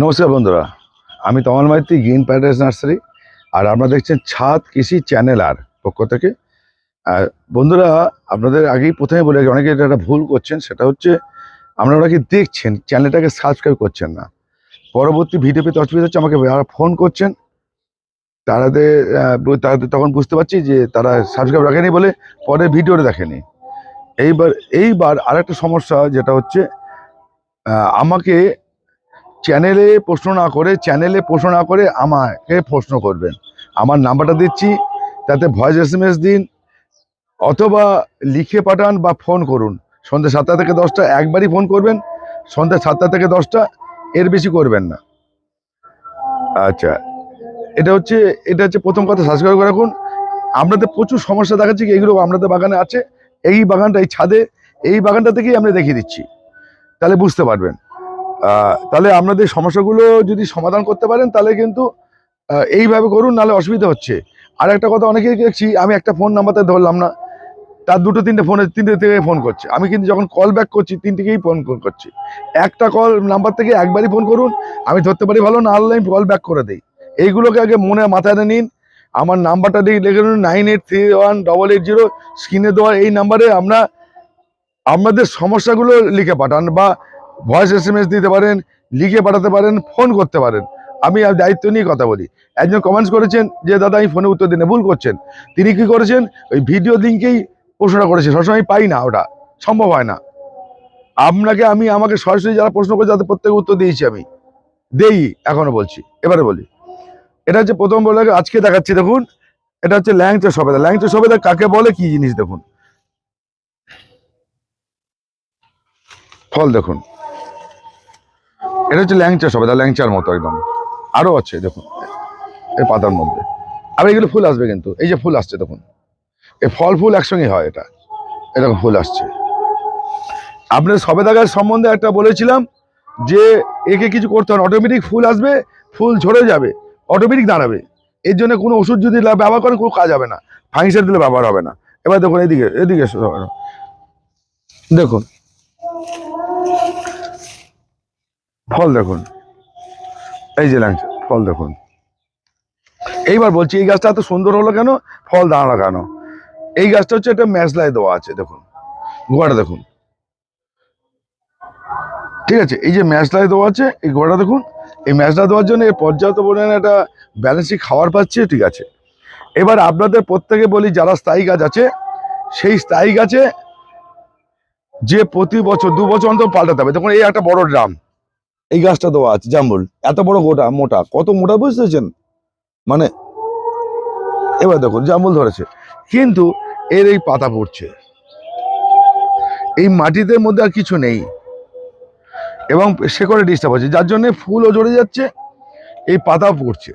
নমস্কার বন্ধুরা, আমি Tamal Maity, green paradise nursery, আর আপনারা দেখছেন ছাদ কৃষি চ্যানেল আর পক্ষ থেকে। আর বন্ধুরা, আপনাদের আগেই প্রথমে বলে অনেকে এটা একটা ভুল করছেন, সেটা হচ্ছে আপনারা কি দেখছেন, চ্যানেলটাকে সাবস্ক্রাইব করছেন না। পরবর্তী ভিডিও পেতে অসুবিধা হচ্ছে, আমাকে যারা ফোন করছেন, তারাদের তাদের তখন বুঝতে পারছি যে তারা সাবস্ক্রাইব রাখেনি বলে পরে ভিডিওটা দেখেনি। এইবার এইবার আরেকটা সমস্যা, যেটা হচ্ছে আমাকে চ্যানেলে প্রশ্ন না করে, চ্যানেলে প্রশ্ন না করে আমাকে প্রশ্ন করবেন। আমার নাম্বারটা দিচ্ছি, তাতে ভয়েস এস এম এস দিন, অথবা লিখে পাঠান বা ফোন করুন। সন্ধ্যে সাতটা থেকে দশটা, একবারই ফোন করবেন, সন্ধ্যে সাতটা থেকে দশটা, এর বেশি করবেন না। আচ্ছা এটা হচ্ছে এটা হচ্ছে প্রথম কথা সাবস্ক্রাইব করে রাখুন। আপনাদের প্রচুর সমস্যা দেখাচ্ছে কি, এগুলো আপনাদের বাগানে আছে। এই বাগানটা, এই ছাদে, এই বাগানটা থেকেই আমরা দেখিয়ে দিচ্ছি। তাহলে বুঝতে পারবেন। তাহলে আপনাদের সমস্যাগুলো যদি সমাধান করতে পারেন, তাহলে কিন্তু এইভাবে করুন, নাহলে অসুবিধা হচ্ছে। আর একটা কথা অনেকেই দেখছি, আমি একটা ফোন নাম্বারতে ধরলাম না, তার দুটো, তিনটে ফোনে তিনটে থেকে ফোন করছে। আমি কিন্তু যখন কল ব্যাক করছি, তিন থেকেই ফোন করছি। একটা কল নাম্বার থেকে একবারই ফোন করুন, আমি ধরতে পারি ভালো, না আনলাইন কল ব্যাক করে দিই। এইগুলোকে আগে মনে মাথায় নিন। আমার নাম্বারটা দিয়ে লিখে নিন nine eight three one double eight zero স্ক্রিনে দেওয়া এই নাম্বারে আমরা, আপনাদের সমস্যাগুলো লিখে পাঠান, বা ভয়েস এস এম এস দিতে পারেন, লিখে পাঠাতে পারেন ফোন করতে পারেন। আমি দায়িত্ব নিয়ে কথা বলি। একজন কমেন্টস করেছেন যে, দাদা, আমি ফোনে উত্তর দিনে ভুল করছেন। তিনি কি করেছেন? ওই ভিডিও লিঙ্কেই প্রশ্নটা করেছেন। সবসময় পাই না ওটা। সম্ভব হয় না। আপনাকে আমি, আমাকে সরাসরি যারা প্রশ্ন করেছে, তাদের প্রত্যেকে উত্তর দিয়েছি আমি। দেই, এখনও বলছি। এবারে বলি। এটা হচ্ছে প্রথম বলে আজকে দেখাচ্ছি, দেখুন। এটা হচ্ছে ল্যাংচা সবেদা। ল্যাংচা সবেদা কাকে বলে, কি জিনিস দেখুন। ফল দেখুন। এটা হচ্ছে ল্যাংচা সবেদা ল্যাংচার মতো একদম। আরও আছে, দেখুন। এই পাতার মধ্যে। আর এগুলো ফুল আসবে কিন্তু। এই যে ফুল আসছে, দেখুন। এই ফল ফুল একসঙ্গে হয় এটা। এরকম ফুল আসছে। আপনার সবেদা গাছ সম্বন্ধে একটা বলেছিলাম যে, একে কিছু করতে হবে অটোমেটিক ফুল আসবে, ফুল ঝরে যাবে অটোমেটিক দাঁড়াবে। এর জন্য কোনো ওষুধ যদি ব্যবহার করেন, কোনো কাজ হবে না। ফাঙ্গিসাইড দিলে ব্যবহার হবে না। এবার দেখুন, এদিকে এদিকে দেখুন ফল দেখুন। এই যে ল্যাংচা, ফল দেখুন। এইবার বলছি, এই গাছটা এত সুন্দর হলো কেন? ফল দাঁড়াল কেন? এই গাছটা হচ্ছে একটা ম্যাজলায় দেওয়া আছে, দেখুন। গোয়াটা দেখুন। ঠিক আছে, এই যে ম্যাজলায় দেওয়া আছে, এই গোয়াটা দেখুন। এই ম্যাজলা দেওয়ার জন্য এর পর্যাপ্ত পরিমাণে একটা ব্যালেন্সি খাবার পাচ্ছে, ঠিক আছে। এবার আপনাদের প্রত্যেকে বলি, যারা স্থায়ী গাছ আছে, সেই স্থায়ী গাছে যে প্রতি বছর, দু বছর অন্তর পাল্টাতে হবে। দেখুন, এই একটা বড় ড্রাম। এই গাছটা দেওয়া আছে জাম্বুল এত বড় গোটা, মোটা, কত মোটা বুঝতেছেন? মানে এবার দেখুন জাম্বুল ধরেছে। কিন্তু এর এই পাতা পড়ছে। এই মাটিতে মধ্যে আর কিছু নেই। এবং সে করে ডিস্টার্ব হচ্ছে, যার জন্যে ফুলও জড়ে যাচ্ছে, এই পাতা পড়ছে।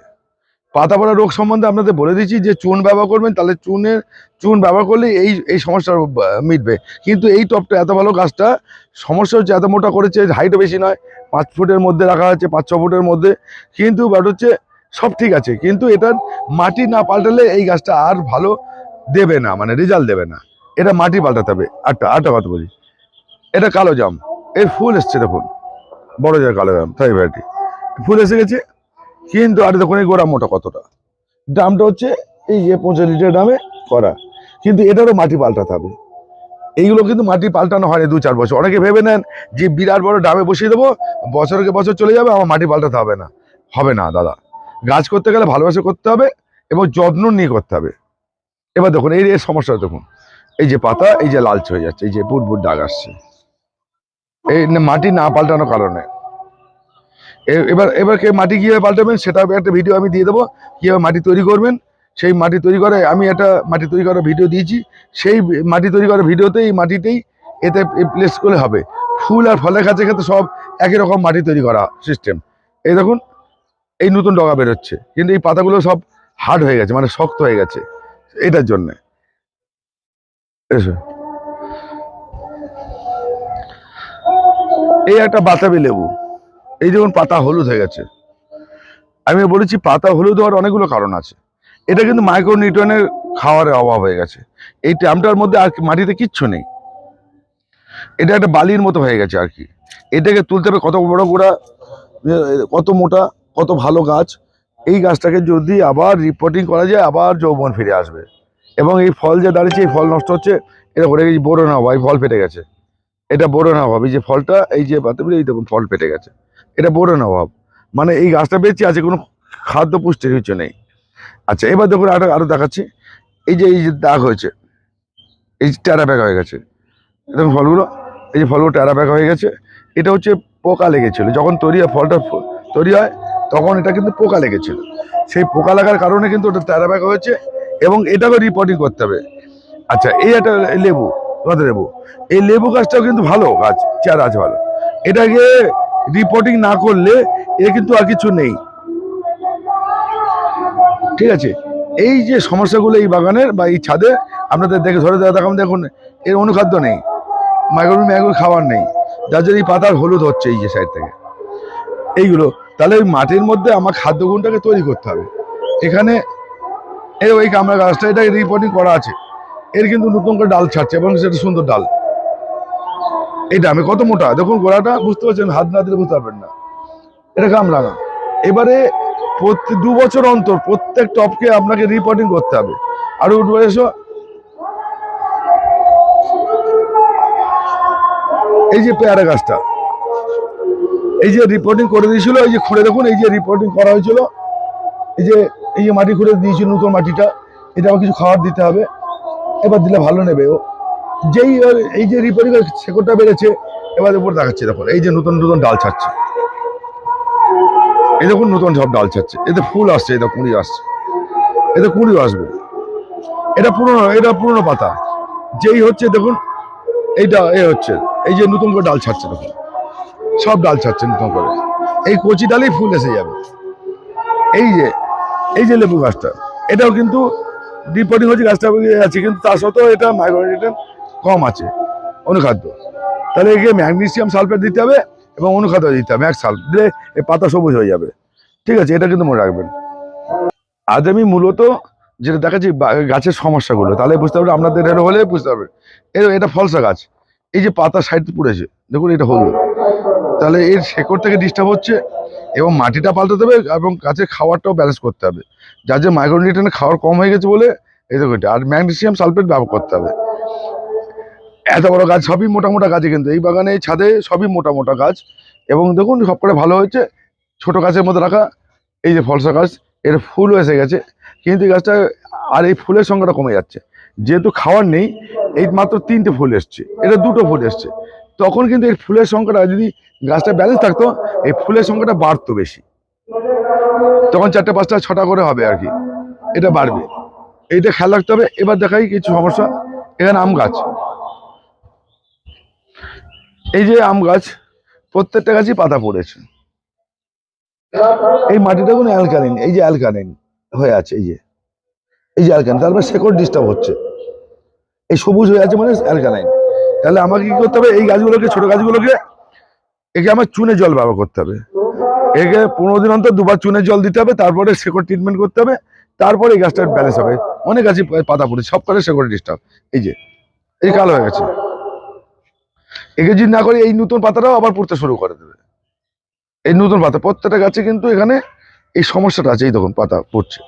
পাতা পড়া রোগ সম্বন্ধে আপনাদের বলে দিচ্ছি, যে চুন ব্যবহার করবেন, তাহলে চুনের, চুন ব্যবহার করলে এই এই সমস্যা মিটবে। কিন্তু এই টপটা এত ভালো গাছটা, সমস্যা হচ্ছে এত মোটা করেছে, হাইটও বেশি নয়, পাঁচ ফুটের মধ্যে রাখা আছে পাঁচ, ছ ফুটের মধ্যে। কিন্তু ব্যাট হচ্ছে, সব ঠিক আছে, কিন্তু এটার মাটি না পাল্টালে এই গাছটা আর ভালো দেবে না মানে রেজাল্ট দেবে না। এটা মাটি পাল্টাতে হবে। আটটা আটটা কথা বলি। এটা কালো জাম। এর ফুল এসছে, দেখুন। বড় জায়গা কালো জাম। থাই ভ্যারাইটি। ফুল এসে গেছে। কিন্তু আর দেখুন, এই গোড়া মোটা কতটা? ড্রামটা হচ্ছে এই যে পঁচিশ লিটার ড্রামে করা। কিন্তু এটারও মাটি পাল্টাতে হবে। এইগুলো কিন্তু মাটি পাল্টানো হয়নি দু চার বছর। অনেকে ভেবে নেন যে বিরাট বড় ডাবে বসিয়ে দেবো বছরকে বছর চলে যাবে, আমার মাটি পাল্টাতে হবে না। হবে না, দাদা। গাছ করতে গেলে ভালোবাসে করতে হবে এবং যত্ন নিয়ে করতে হবে। এবার দেখুন, এই সমস্যা দেখুন। এই যে পাতা, এই যে লালচে হয়ে যাচ্ছে, এই যে বুট বুট দাগ আসছে। এই মাটি না পাল্টানোর কারণে এবার এবার কে মাটি কীভাবে পাল্টাবেন সেটা একটা ভিডিও আমি দিয়ে দেবো। কীভাবে মাটি তৈরি করবেন, সেই মাটি তৈরি করে আমি একটা মাটি তৈরি করার ভিডিও দিয়েছি। সেই মাটি তৈরি করার ভিডিওতে এই মাটিতেই এতে প্লেস করলে হবে। ফুল আর ফলের কাছে ক্ষেত্রে সব একই রকম মাটি তৈরি করা সিস্টেম এই দেখুন, এই নতুন ডগা বেরোচ্ছে। কিন্তু এই পাতাগুলো সব হার্ড হয়ে গেছে মানে শক্ত হয়ে গেছে এটার জন্য। এই একটা বাতাবি লেবু। এই যেমন পাতা হলুদ হয়ে গেছে। আমি বলেছি পাতা হলুদ হওয়ার অনেকগুলো কারণ আছে। এটা কিন্তু মাইক্রোনিউট্রনের খাওয়ারের অভাব হয়ে গেছে। এই ট্যামটার মধ্যে আর মাটিতে কিচ্ছু নেই। এটা একটা বালির মতো হয়ে গেছে আর কি। এটাকে তুলতে হবে কত বড় গোড়া কত মোটা, কত ভালো গাছ। এই গাছটাকে যদি আবার রিপোর্টিং করা যায়, আবার যৌবন ফিরে আসবে। এবং এই ফল যে দাঁড়িয়েছে, এই ফল নষ্ট হচ্ছে, এটা করে গেছে বোরো না এই ফল ফেটে গেছে। এটা বোরন অভাব এই যে ফলটা, এই যে বাতাবি, এই দেখুন ফল ফেটে গেছে। এটা বোরন অভাব। মানে এই গাছটা বেঁচে আছে, কোনো খাদ্য পুষ্টির কিছু নেই। আচ্ছা এবার দেখুন আরও আরও দেখাচ্ছি। এই যে এই যে দাগ হয়েছে, এই যে টেরা ব্যাগ হয়ে গেছে। দেখুন ফলগুলো, এই যে ফলগুলো টেরা ব্যাগ হয়ে গেছে। এটা হচ্ছে পোকা লেগেছিল। যখন তৈরি হয়, ফলটা তৈরি হয়, তখন এটা কিন্তু পোকা লেগেছিল। সেই পোকা লাগার কারণে কিন্তু ওটা টেরা ব্যাগ হয়েছে এবং এটাকে রিপোর্টিং করতে হবে। আচ্ছা এই একটা লেবু কথা লেবু। এই লেবু গাছটাও কিন্তু ভালো গাছ, চারা আছে ভালো। এটাকে রিপোর্টিং না করলে এ কিন্তু আর কিছু নেই। ঠিক আছে? এই যে সমস্যাগুলো এই বাগানের বা এই ছাদে, আপনাদের দেখে ধরে দেওয়া দেখান দেখুন, এর অনুখাদ্য নেই। মাইক্রোবিম ম্যাগুলো খাবার নেই। যার জন্য এই পাতার হলুদ হচ্ছে এই যে সাইড থেকে। এইগুলো, তাহলে ওই মাটির মধ্যে আমার খাদ্যগুণটাকে তৈরি করতে হবে। এখানে, এই ওই কামরা গাছটা এটা রিপোর্টিং করা আছে। এর কিন্তু নতুন করে ডাল ছাড়ছে, এবং সেটা সুন্দর ডাল। এটা আমি কত মোটা? দেখুন গোড়াটা, বুঝতে পারছেন, হাত না দিলে বুঝতে পারবেন না। এটা কামরাঙা এবারে প্রতি দু বছর অন্তর প্রত্যেক টপকে আপনাকে রিপোর্টিং করতে হবে। আর উঠবে এসো। এই যে পেয়ারা গাছটা, এই যে রিপোর্টিং করে দিয়েছিল, এই যে খুঁড়ে দেখুন, এই যে রিপোর্টিং করা হয়েছিল। এই যে এই যে মাটি খুঁড়ে দিয়েছিল নতুন মাটিটা এটা আবার কিছু খাবার দিতে হবে। এবার দিলে ভালো নেবে ও। যেই এই যে রিপোর্টিং শেকড়টা বেড়েছে, এবার উপর দেখাচ্ছে দেখুন এই যে নতুন নতুন ডাল ছাড়ছে। এই দেখুন নতুন সব ডাল ছাড়ছে। এতে ফুল আসছে এটা কুঁড়ি আসছে। এতে কুঁড়িও আসবে। এটা পুরনো এটা পুরনো পাতা। যেই হচ্ছে, দেখুন, এইটা, এ হচ্ছে। এই যে নতুন করে ডাল ছাড়ছে, দেখুন। সব ডাল ছাড়ছে নতুন করে। এই কচি ডালেই ফুল এসে যাবে। এই যে এই যে লেবু গাছটা, এটাও কিন্তু রিপোর্টিং হচ্ছে, গাছটা আছে, কিন্তু তার সত্ত্বেও এটা মাইক্রোনিউট্রিয়েন্ট কম আছে, অনুখাদ্য। তাহলে একে ম্যাগনেসিয়াম সালফেট দিতে হবে এবং অনুখাদ্য দিতে হবে ম্যাক সালফেট। দিলে এই পাতা সবুজ হয়ে যাবে। ঠিক আছে, এটা কিন্তু মনে রাখবেন। আজ আমি মূলত যেটা দেখাচ্ছি গাছের সমস্যাগুলো, তাহলে বুঝতে পারবেন আপনাদের এটা হলে বুঝতে পারবেন। এর, এটা ফলসা গাছ। এই যে পাতা সাইড পুড়েছে, দেখুন এটা হলুদ। তাহলে এর শেকড় থেকে ডিস্টার্ব হচ্ছে এবং মাটিটা পাল্টাতে হবে এবং গাছের খাবারটাও ব্যালেন্স করতে হবে। যার যে মাইক্রোনিউট্রিয়েন্ট খাওয়ার কম হয়ে গেছে বলে, এই দেখো এটা। আর ম্যাগনেসিয়াম সালফেট ব্যবহার করতে হবে। এত বড় গাছ, সবই মোটা মোটা গাছে কিন্তু। এই বাগানে ছাদে সবই মোটা মোটা গাছ। এবং দেখুন সবকটা ভালো হয়েছে। ছোট গাছের মধ্যে রাখা, এই যে ফলসা গাছ, এর ফুলও এসে গেছে। কিন্তু গাছটা, আর এই ফুলের সংখ্যাটা কমে যাচ্ছে। যেহেতু খাওয়ার নেই, এই মাত্র তিনটে ফুল এসছে। এটা দুটো ফুল এসছে। তখন কিন্তু এই ফুলের সংখ্যাটা, যদি গাছটা ব্যালেন্স থাকতো, এই ফুলের সংখ্যাটা বাড়তো বেশি। তখন চারটে, পাঁচটা, ছটা করে হবে আর কি। এটা বাড়বে। এইটা খেয়াল রাখতে হবে। এবার দেখাই কিছু সমস্যা। এখানে আম গাছ। এই যে আম গাছ, প্রত্যেকটা গাছই পাতা পড়েছে। এই মাটিটা কোনো অ্যালকালিন এই যে অ্যালকালিন হয়ে আছে, এই যে। এই যে অ্যালকালিন তারপরে শেকড় ডিস্টার্ব হচ্ছে। এই সবুজ হয়ে আছে মানে অ্যালকালাইন তাহলে আমাকে কি করতে হবে? এই গাছগুলোকে, ছোট গাছগুলোকে, একে আমার চুনে জল ব্যবহার করতে হবে। একে পনেরো দিন অন্তর দুবার চুনে জল দিতে হবে, তারপরে শেকড় ট্রিটমেন্ট করতে হবে, তারপরে এই গাছটা ব্যালেন্স হবে। অনেক গাছই পাতা পড়ে সব শেকড় ডিস্টার্ব এই যে, এই কালো হয়ে গেছে। একে যদি না করে এই নতুন পাতাটাও আবার পড়তে শুরু করে দেবে। এই নতুন পাতা, প্রত্যেকটা গাছে কিন্তু এখানে এই সমস্যাটা আছে, এই দেখুন পাতা পড়ছে।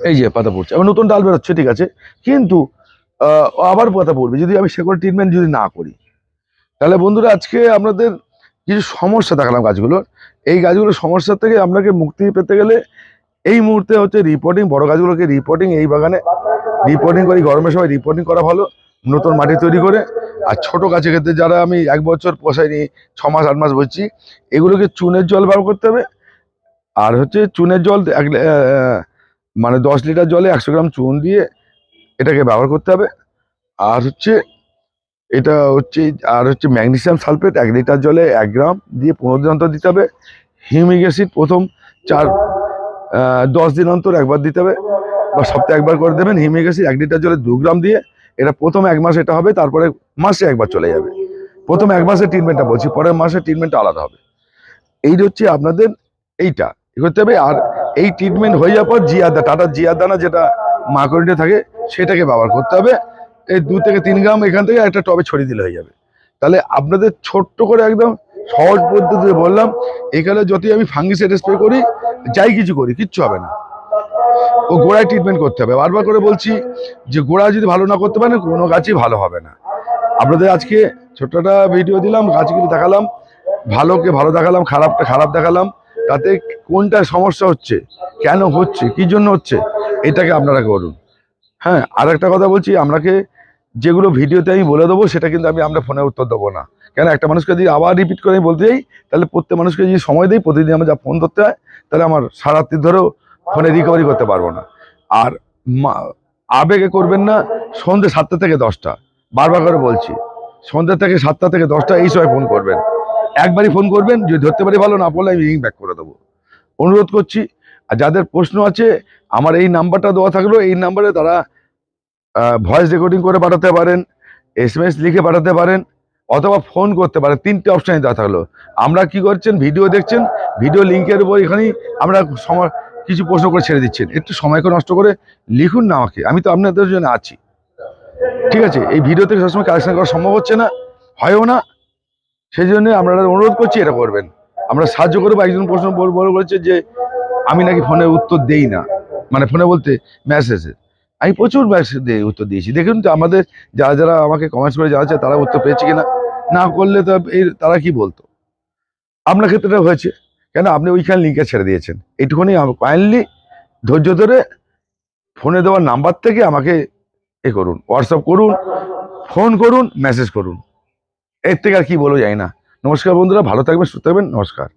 এই যে পাতা পড়ছে, আবার নতুন ডাল বেরোচ্ছে, ঠিক আছে। কিন্তু আবার পাতা পড়বে, যদি আমি শেকড় ট্রিটমেন্ট যদি না করি। তাহলে বন্ধুরা, আজকে আপনাদের কিছু সমস্যা দেখালাম গাছগুলোর। এই গাছগুলোর সমস্যা থেকে আপনাকে মুক্তি পেতে গেলে এই মুহূর্তে হচ্ছে রিপোর্টিং বড় গাছগুলোকে রিপোর্টিং এই বাগানে রিপোর্টিং করি, গরমের সময় রিপোর্টিং করা ভালো। নতুন মাটি তৈরি করে আর ছোট গাছের ক্ষেত্রে যারা আমি এক বছর পোষাইনি, ছ মাস, আট মাস বলছি এগুলোকে চুনের জল ব্যবহার করতে হবে। আর হচ্ছে চুনের জল এক মানে দশ লিটার জলে একশো গ্রাম চুন দিয়ে এটাকে ব্যবহার করতে হবে। আর হচ্ছে এটা হচ্ছে, আর হচ্ছে ম্যাগনেসিয়াম সালফেট এক লিটার জলে এক গ্রাম দিয়ে পনেরো দিন অন্তর দিতে হবে। হিউমিক অ্যাসিড প্রথম চার দশ দিন অন্তর একবার দিতে হবে বা সপ্তাহে একবার করে দেবেন। হিউমিক অ্যাসিড এক লিটার জলে দু গ্রাম দিয়ে এটা প্রথম এক মাস এটা হবে, তারপরে মাসে একবার চলে যাবে। প্রথম এক মাসের ট্রিটমেন্টটা বলছি, পরের মাসে ট্রিটমেন্টটা আলাদা হবে। এই হচ্ছে আপনাদের এইটা। করতে হবে, আর এই ট্রিটমেন্ট হয়ে যাওয়ার পর জিয়াদা টাটার জিয়াদানা যেটা মাকড়িতে থাকে, সেটাকে ব্যবহার করতে হবে। এই দু থেকে তিন গ্রাম এখান থেকে একটা টবে ছড়িয়ে দিলে হয়ে যাবে। তাহলে আপনাদের ছোট্ট করে একদম সহজ পদ্ধতিতে বললাম, এখানে যতই আমি ফাঙ্গিসাইড স্প্রে করি, যাই কিছু করি, কিচ্ছু হবে না। ও গোড়ায় ট্রিটমেন্ট করতে হবে। বারবার করে বলছি যে গোড়া যদি ভালো না করতে পারেন, কোনো গাছই ভালো হবে না। আপনাদের আজকে ছোট্টটা ভিডিও দিলাম গাছগুলো দেখালাম, ভালোকে ভালো দেখালাম, খারাপটা খারাপ দেখালাম, তাতে কোনটা সমস্যা হচ্ছে, কেন হচ্ছে, কি জন্য হচ্ছে, এটাকে আপনারা করুন। হ্যাঁ আর একটা কথা বলছি আপনাকে যেগুলো ভিডিওতে আমি বলে দেবো, সেটা কিন্তু আমি আমরা ফোনে উত্তর দেবো না। কেন, একটা মানুষকে যদি আবার রিপিট করে আমি বলতে যাই, তাহলে প্রত্যেক মানুষকে যদি সময় দিই, প্রতিদিন আমার যা ফোন ধরতে হয়, তাহলে আমার সারা রাত্রি ধরেও ফোনে রিকভারি করতে পারব না। আর আবেগে করবেন না, সন্ধ্যে সাতটা থেকে দশটা। বারবার করে বলছি, সন্ধ্যা থেকে সাতটা থেকে দশটা এই সময় ফোন করবেন। একবারই ফোন করবেন, যদি ধরতে পারি ভালো, না বললে আমি রিং ব্যাক করে দেবো। অনুরোধ করছি, আর যাদের প্রশ্ন আছে, আমার এই নাম্বারটা দেওয়া থাকল এই নাম্বারে তারা ভয়েস রেকর্ডিং করে পাঠাতে পারেন এস এম এস লিখে পাঠাতে পারেন, অথবা ফোন করতে পারেন। তিনটে অপশানই দেওয়া থাকল। আমরা কি করছেন ভিডিও দেখছেন ভিডিও লিঙ্কের উপর এখানেই আমরা কিছু প্রশ্ন করে ছেড়ে দিচ্ছেন। একটু সময়কে নষ্ট করে লিখুন না আমাকে। আমি তো আপনাদের জন্য আছি। ঠিক আছে, এই ভিডিও থেকে সবসময় কালেকশন করা সম্ভব হচ্ছে না, হয়ও না। সেই জন্য আমরা অনুরোধ করছি, এটা করবেন। আমরা সাহায্য করব, একজন প্রশ্ন বড় করেছে যে, আমি নাকি ফোনে উত্তর দেই না। মানে ফোনে বলতে মেসেজে আমি প্রচুর দিয়ে উত্তর দিয়েছি। দেখুন তো, আমাদের যারা যারা আমাকে কমেন্টস করে জানাচ্ছে, তারা উত্তর পেয়েছে কিনা? না করলে তো এই তারা কি বলতো? আপনার ক্ষেত্রে হয়েছে। কেন? আপনি ওইখানে লিঙ্কে ছেড়ে দিয়েছেন। এইটুকুনি কাইন্ডলি ধৈর্য ধরে ফোনে দেওয়ার নাম্বার থেকে আমাকে এ করুন হোয়াটসঅ্যাপ করুন ফোন করুন মেসেজ করুন। এর থেকে আর কি বলো যাই না। নমস্কার বন্ধুরা, ভালো থাকবেন, সুস্থ থাকবেন, নমস্কার।